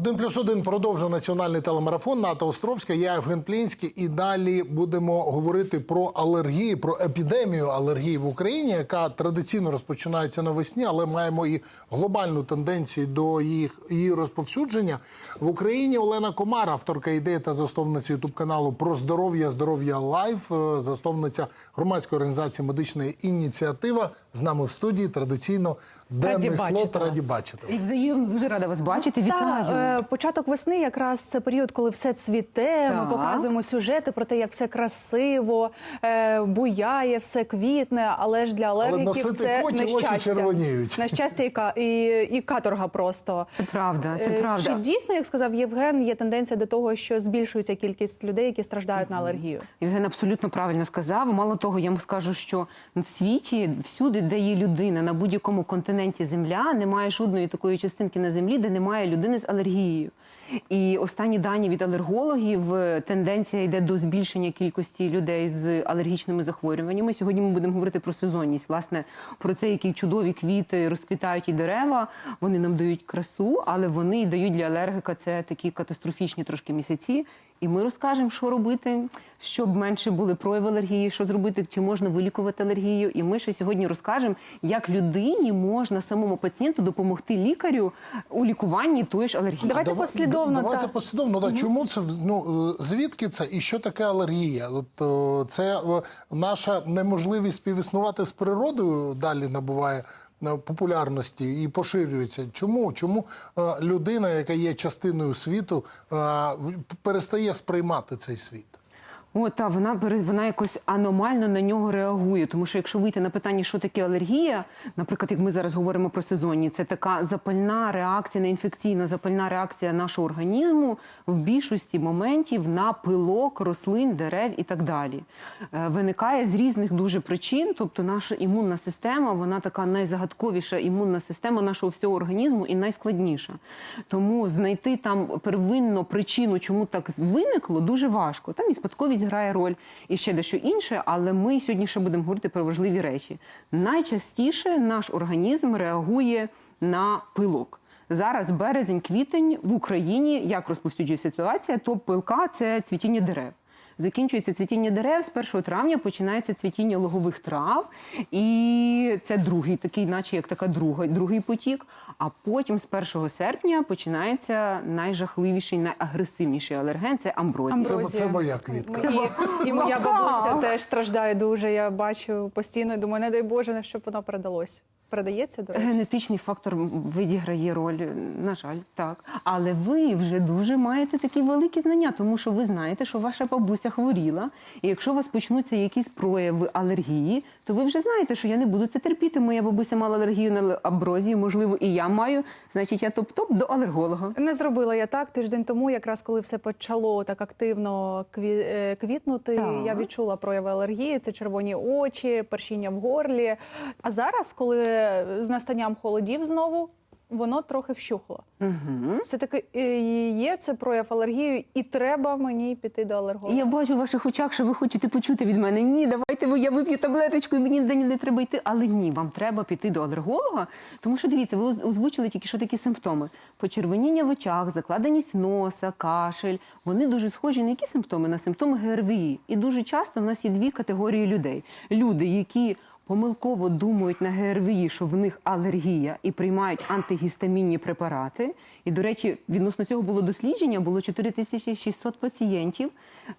Один плюс один продовжує національний телемарафон Ната Островська. Я Євген Плінський. І далі будемо говорити про алергії, про епідемію алергії в Україні, яка традиційно розпочинається навесні, але маємо і глобальну тенденцію до їх її розповсюдження в Україні. Олена Комар, авторка ідеї та засновниця ютуб каналу про здоров'я, здоров'я лайф, е, засновниця громадської організації медична ініціатива. З нами в студії традиційно денний бачити слот. Раді вас. бачити. вас. І взаємно дуже рада вас бачити. Вітаю. Е, початок весни якраз це період, коли все цвіте. Так. Ми показуємо сюжети про те, як все красиво, е, буяє, все квітне, але ж для алергіків носити це коті, очі нещастя. червоніють. Нещастя і, ка- і, і каторга просто. Це правда, це Е, правда. Чи дійсно, як сказав Євген, є тенденція до того, що збільшується кількість людей, які страждають на алергію? Євген абсолютно правильно сказав. Мало того, я вам скажу, що в світі, всюди, де є людина, на будь-якому континенті Земля, немає жодної такої частинки на землі, де немає людини з алергією. You. І останні дані від алергологів е, тенденція йде до збільшення кількості людей з алергічними захворюваннями. Сьогодні ми будемо говорити про сезонність, власне, про це, які чудові квіти розквітають і дерева. Вони нам дають красу, але вони й дають для алергіка це такі катастрофічні трошки місяці. І ми розкажемо, що робити, щоб менше були прояви алергії, що зробити, чи можна вилікувати алергію. І ми ще сьогодні розкажемо, як людині можна самому пацієнту допомогти лікарю у лікуванні тої ж алергії. Давайте Дава- послідовно, Давайте та... послідовно. Да. Чому це ну е, звідки це і що таке алергія? От е, це е, наша неможливість співіснувати з природою далі набуває популярності і поширюється. Чому? Чому людина, яка є частиною світу, перестає сприймати цей світ? О, та вона вона якось аномально на нього реагує. Тому що якщо вийти на питання, що таке алергія, наприклад, як ми зараз говоримо про сезонні, це така запальна реакція, неінфекційна запальна реакція нашого організму в більшості моментів на пилок, рослин, дерев і так далі. Е, Виникає з різних дуже причин, тобто наша імунна система, вона така найзагадковіша імунна система нашого всього організму і найскладніша. Тому знайти там первинну причину, чому так виникло, дуже важко. Там і спадковість грає роль, і ще дещо інше, але ми сьогодні ще будемо говорити про важливі речі. Найчастіше наш організм реагує на пилок. Зараз березень, квітень в Україні, як розповсюджує ситуація, то пилка це цвітіння дерев. Закінчується цвітіння дерев з 1 травня починається цвітіння логових трав, і це другий такий, наче як така друга, другий потік. А потім з 1 серпня починається найжахливіший, найагресивніший алерген це амброзія. Це, це моя квітка. І, і моя бабуся теж страждає дуже. Я бачу постійно. Думаю, не дай Боже, щоб воно передалось. Передається до речі? Генетичний фактор відіграє роль, на жаль, так. Але ви вже дуже маєте такі великі знання, тому що ви знаєте, що ваша бабуся хворіла. І якщо у вас почнуться якісь прояви алергії, то ви вже знаєте, що я не буду це терпіти. Моя бабуся мала алергію на амброзію, можливо, і я маю. Значить, я топ-топ до алерголога. Не зробила я так тиждень тому, якраз коли все почало так активно кві- е, квітнути. Так. Я відчула прояви алергії, це червоні очі, першіння в горлі. А зараз, коли з настанням холодів знову. Воно трохи вщухло. Угу. Все таки є це прояв алергії, і треба мені піти до алерголога. я бачу в ваших очах, що ви хочете почути від мене. Ні, давайте я вип'ю таблеточку, і мені ніде не треба йти. Але ні, вам треба піти до алерголога, тому що дивіться, ви озвучили тільки що такі симптоми: почервоніння в очах, закладеність носа, кашель. Вони дуже схожі на які симптоми? На симптоми ГРВІ. І дуже часто в нас є дві категорії людей: люди, які помилково думають на ГРВІ, що в них алергія і приймають антигістамінні препарати. І, до речі, відносно цього було дослідження, було 4600 пацієнтів,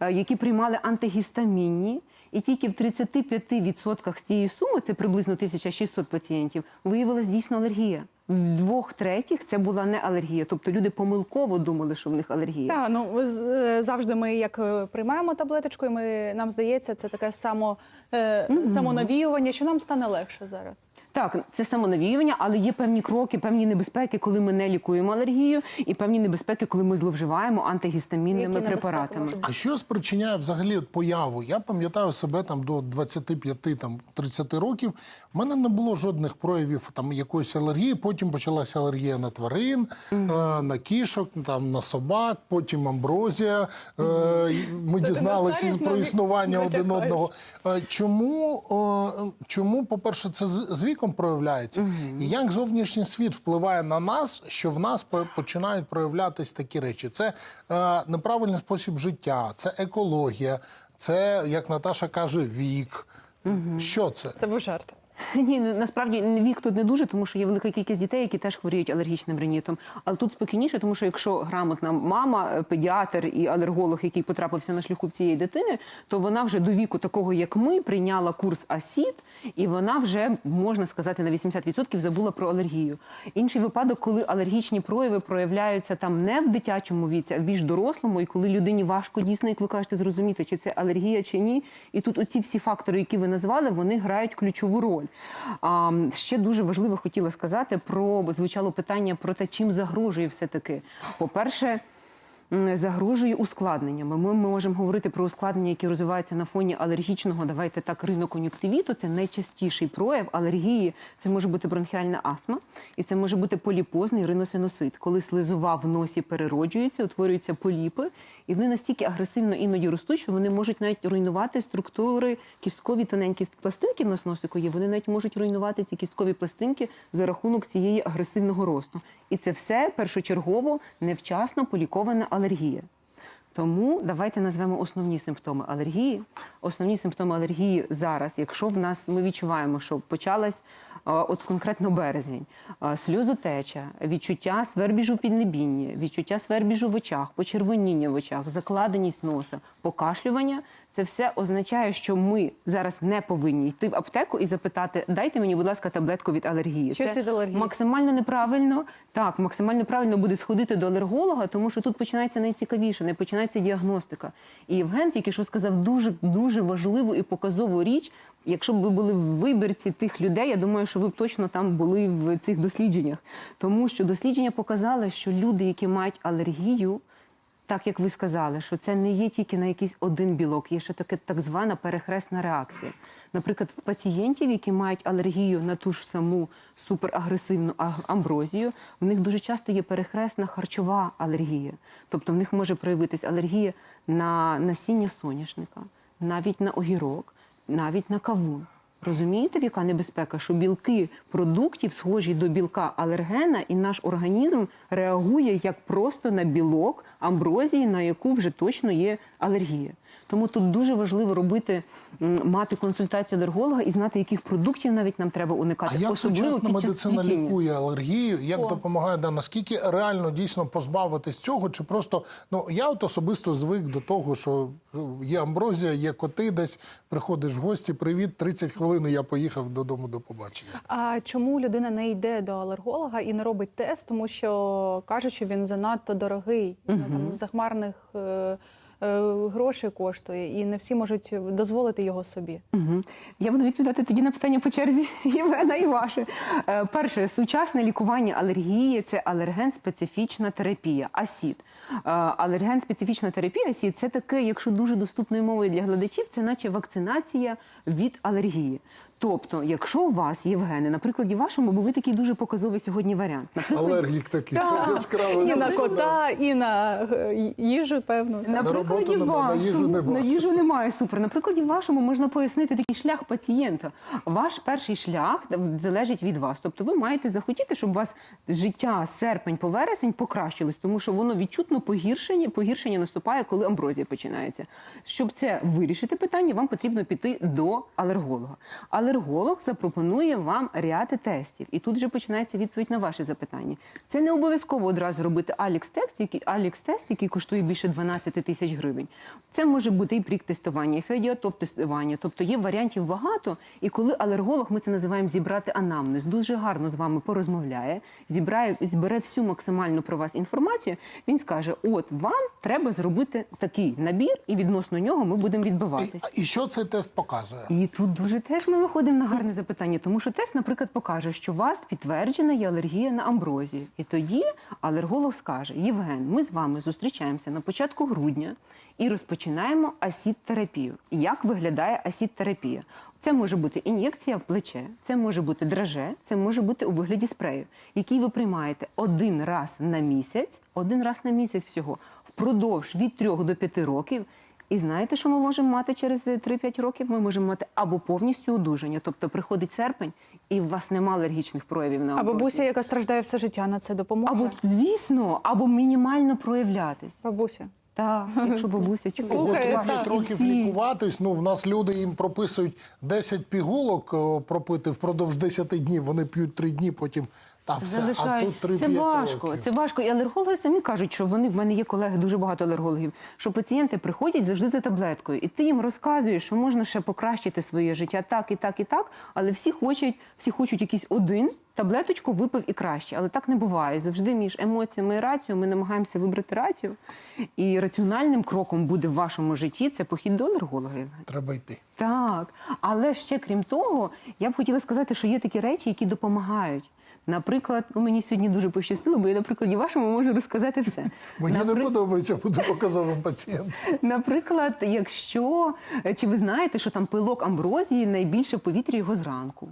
е, які приймали антигістамінні. І тільки в 35% з цієї суми, це приблизно 1600 пацієнтів, виявилась дійсно алергія. В двох третіх це була не алергія. Тобто люди помилково думали, що в них алергія. Так, ну з- е, завжди ми як е, приймаємо таблеточку, і ми нам здається, це таке само е, самонавіювання, що нам стане легше зараз. Так, це самонавіювання, але є певні кроки, певні небезпеки, коли ми не лікуємо алергію, і певні небезпеки, коли ми зловживаємо антигістамінними Які препаратами. А що спричиняє взагалі от появу? Я пам'ятаю себе там до 25 там 30 років. У мене не було жодних проявів там якоїсь алергії. Потім почалася алергія на тварин, е, на кішок, там на собак, потім амброзія. Е, ми дізналися про існування один натякаєш. одного. Е, чому, чому, по-перше, це з віком проявляється, і як зовнішній світ впливає на нас, що в нас починають проявлятись такі речі. Це неправильний спосіб життя, це екологія, це, як Наташа каже, вік. Що це? Це був жарт. Ні, насправді вік тут не дуже, тому що є велика кількість дітей, які теж хворіють алергічним ринітом. Але тут спокійніше, тому що якщо грамотна мама, е, педіатр і алерголог, який потрапився на шляху цієї дитини, то вона вже до віку такого, як ми, прийняла курс АСІД, і вона вже можна сказати на 80% забула про алергію. Інший випадок, коли алергічні прояви проявляються там не в дитячому віці, а в більш дорослому, і коли людині важко дійсно, як ви кажете, зрозуміти, чи це алергія чи ні. І тут оці всі фактори, які ви назвали, вони грають ключову роль. А, ще дуже важливо хотіла сказати про звучало питання про те, чим загрожує все таки. По-перше, м, загрожує ускладненнями. Ми можемо говорити про ускладнення, які розвиваються на фоні алергічного, давайте так, ринокон'юктивіту. Це найчастіший прояв алергії. Це може бути бронхіальна астма, і це може бути поліпозний риносиносит, коли слизова в носі перероджується, утворюються поліпи, і вони настільки агресивно іноді ростуть, що вони можуть навіть руйнувати структури кісткові тоненькі пластинки в нас носику є. Вони навіть можуть руйнувати ці кісткові пластинки за рахунок цієї агресивного росту. І це все першочергово невчасно полікована алергія. Тому давайте назвемо основні симптоми алергії. Основні симптоми алергії зараз, якщо в нас ми відчуваємо, що почалась от конкретно березень, сльозотеча, відчуття свербіжу піднебіння, відчуття свербіжу в очах, почервоніння в очах, закладеність носа, покашлювання. Це все означає, що ми зараз не повинні йти в аптеку і запитати, дайте мені, будь ласка, таблетку від алергії. Щось Це від алергії. максимально неправильно. Так, максимально правильно буде сходити до алерголога, тому що тут починається найцікавіше, не починається діагностика. І Євген тільки що сказав дуже дуже важливу і показову річ. Якщо б ви були в вибірці тих людей, я думаю, що ви б точно там були в цих дослідженнях, тому що дослідження показали, що люди, які мають алергію. Так як ви сказали, що це не є тільки на якийсь один білок, є ще таке так звана перехресна реакція. Наприклад, в пацієнтів, які мають алергію на ту ж саму суперагресивну амброзію, в них дуже часто є перехресна харчова алергія. Тобто в них може проявитись алергія на насіння соняшника, навіть на огірок, навіть на кавун. Розумієте, в яка небезпека, що білки продуктів схожі до білка алергена, і наш організм реагує як просто на білок амброзії, на яку вже точно є алергія. Тому тут дуже важливо робити мати консультацію алерголога і знати, яких продуктів навіть нам треба уникати, А як особливо сучасна медицина лікує алергію? Як О. допомагає да, наскільки реально дійсно позбавитись цього? Чи просто ну я от особисто звик до того, що ну, є амброзія, є коти, десь приходиш в гості. Привіт, 30 хвилин. Я поїхав додому до побачення. А чому людина не йде до алерголога і не робить тест, тому що кажуть, що він занадто дорогий, ну, там захмарних е, грошей коштує, і не всі можуть дозволити його собі. Угу. Я буду відповідати тоді на питання по черзі Євгена і ваше. Е, Перше, сучасне лікування алергії це алерген-специфічна терапія, АСІД. Е, Алерген-специфічна терапія АСІД це таке, якщо дуже доступною мовою для глядачів, це наче вакцинація від алергії. Тобто, якщо у вас, Євгене, на прикладі вашому, бо ви такий дуже показовий сьогодні варіант. Наприклад, Алергік такий яскравий. І на кота, і на е, їжу, певно. На На прикладі роботу нема, на їжу вашому- нема. на їжу немає. Супер. На прикладі вашому можна пояснити такий шлях пацієнта. Ваш перший шлях залежить від вас. Тобто ви маєте захотіти, щоб у вас життя серпень по вересень покращилось, тому що воно відчутно погіршення, погіршення наступає, коли амброзія починається. Щоб це вирішити питання, вам потрібно піти до алерголога. Алерголог запропонує вам ряд тестів, і тут вже починається відповідь на ваше запитання. Це не обов'язково одразу робити Алікс-тест, який Алікс-тест, який коштує більше 12 тисяч гривень. Це може бути і прік-тестування, і феодіатоп-тестування. Тобто є варіантів багато. І коли алерголог, ми це називаємо зібрати анамнез, дуже гарно з вами порозмовляє, зібрає, збере всю максимальну про вас інформацію. Він скаже: от вам треба зробити такий набір, і відносно нього ми будемо І, і що цей тест показує? І тут дуже теж ми виходимо на гарне запитання, тому що тест, наприклад, покаже, що у вас підтверджена є алергія на амброзію. І тоді алерголог скаже: Євген, ми з вами зустрічаємося на початку грудня і розпочинаємо асід-терапію. Як виглядає асід-терапія? Це може бути ін'єкція в плече, це може бути драже, це може бути у вигляді спрею, який ви приймаєте один раз на місяць, один раз на місяць всього, впродовж від 3 до 5 років. І знаєте, що ми можемо мати через 3-5 років? Ми можемо мати або повністю одужання, тобто приходить серпень, і у вас немає алергічних проявів на А бабуся, яка страждає все життя, на це допоможе? або звісно, або мінімально проявлятись. Бабуся. Так, якщо бабуся чує. Так. п'ять років лікуватись. Ну в нас люди їм прописують 10 пігулок пропити впродовж 10 днів. Вони п'ють 3 дні, потім та все. А тут 3 це важко. років. Це важко. І алергологи самі кажуть, що вони в мене є колеги, дуже багато алергологів. Що пацієнти приходять завжди за таблеткою, і ти їм розказуєш, що можна ще покращити своє життя так і так, і так. Але всі хочуть, всі хочуть якийсь один. Таблеточку випив і краще, але так не буває. Завжди між емоціями і рацією ми намагаємося вибрати рацію. І раціональним кроком буде в вашому житті це похід до алерголога. Треба йти. Так, але ще крім того, я б хотіла сказати, що є такі речі, які допомагають. Наприклад, ну, мені сьогодні дуже пощастило, бо я на прикладі вашому можу розказати все. Мені не подобається бути показовим пацієнтом. Наприклад, якщо чи ви знаєте, що там пилок амброзії найбільше в повітрі його зранку.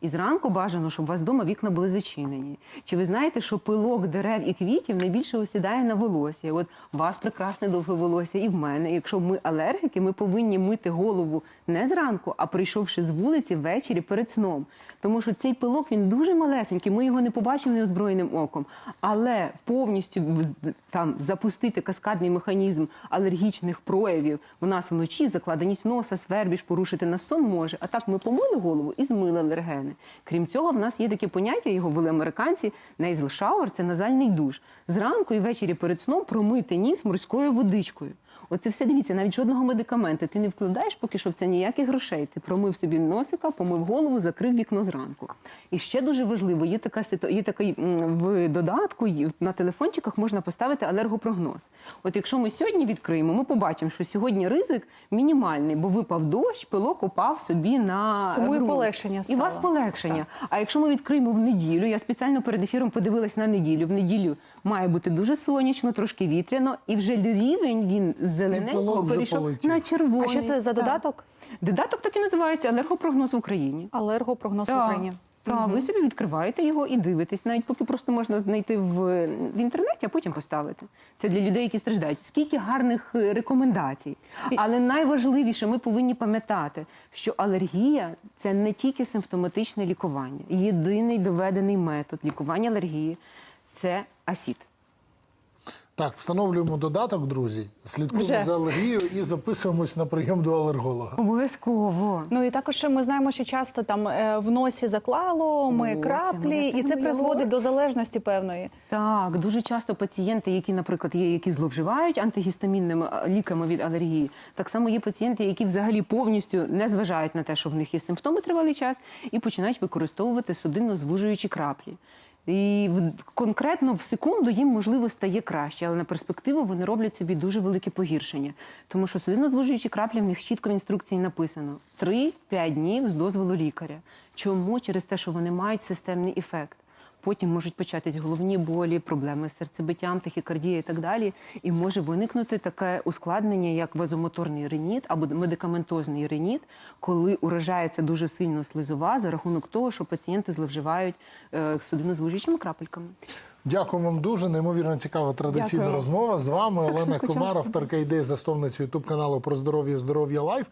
І зранку бажано, щоб у вас вдома вікна були зачинені. Чи ви знаєте, що пилок дерев і квітів найбільше осідає на волосся? От у вас прекрасне довге волосся, і в мене. Якщо ми алергіки, ми повинні мити голову не зранку, а прийшовши з вулиці ввечері перед сном. Тому що цей пилок він дуже малесенький, ми його не побачимо неозброєним оком. Але повністю там запустити каскадний механізм алергічних проявів в нас вночі, закладеність носа, свербіж, порушити нас сон може. А так ми помили голову і змили алергени. Крім цього, в нас є таке поняття, його ввели американці, nasal shower – це назальний душ. Зранку і ввечері перед сном промити ніс морською водичкою. Оце все дивіться, навіть жодного медикамента ти не вкладаєш поки що в це ніяких грошей. Ти промив собі носика, помив голову, закрив вікно зранку. І ще дуже важливо, є така є такий в додатку на телефончиках можна поставити алергопрогноз. От якщо ми сьогодні відкриємо, ми побачимо, що сьогодні ризик мінімальний, бо випав дощ, пилок упав собі на Тому і полегшення І вас стало. полегшення. А якщо ми відкриємо в неділю, я спеціально перед ефіром подивилась на неділю. В неділю має бути дуже сонячно, трошки вітряно, і вже рівень він з зелененького вже перейшов полетів. на червоний. А що це за Так. додаток? Додаток так і називається алергопрогноз в Україні. Алергопрогноз в Так. Україні. Так, ви собі відкриваєте його і дивитесь, навіть поки просто можна знайти в, в інтернеті, а потім поставити. Це для людей, які страждають. Скільки гарних е, рекомендацій. Але найважливіше, ми повинні пам'ятати, що алергія це не тільки симптоматичне лікування. Єдиний доведений метод лікування алергії це асід. Так, встановлюємо додаток, друзі. Слідкуємо Вже. за алергією і записуємось на прийом до алерголога. Обов'язково. Ну і також ми знаємо, що часто там е, в носі заклало, ми О, це краплі, і це призводить до залежності певної. Так, дуже часто пацієнти, які, наприклад, є, які зловживають антигістамінними а, ліками від алергії, так само є пацієнти, які взагалі повністю не зважають на те, що в них є симптоми тривалий час, і починають використовувати судинно звужуючі краплі. І конкретно в секунду їм можливо стає краще, але на перспективу вони роблять собі дуже велике погіршення. Тому що судинно звужуючі краплі в них чітко в інструкції написано 3-5 днів з дозволу лікаря. Чому? Через те, що вони мають системний ефект. Потім можуть початись головні болі, проблеми з серцебиттям, тахікардія і так далі. І може виникнути таке ускладнення, як вазомоторний реніт або медикаментозний реніт, коли уражається дуже сильно слизова за рахунок того, що пацієнти зловживають е, судинозвужуючими крапельками. Дякую вам дуже. Неймовірно цікава традиційна Дякую. розмова. З вами Олена Комар, авторка ідеї засновниця ютуб каналу про здоров'я здоров'я лайф.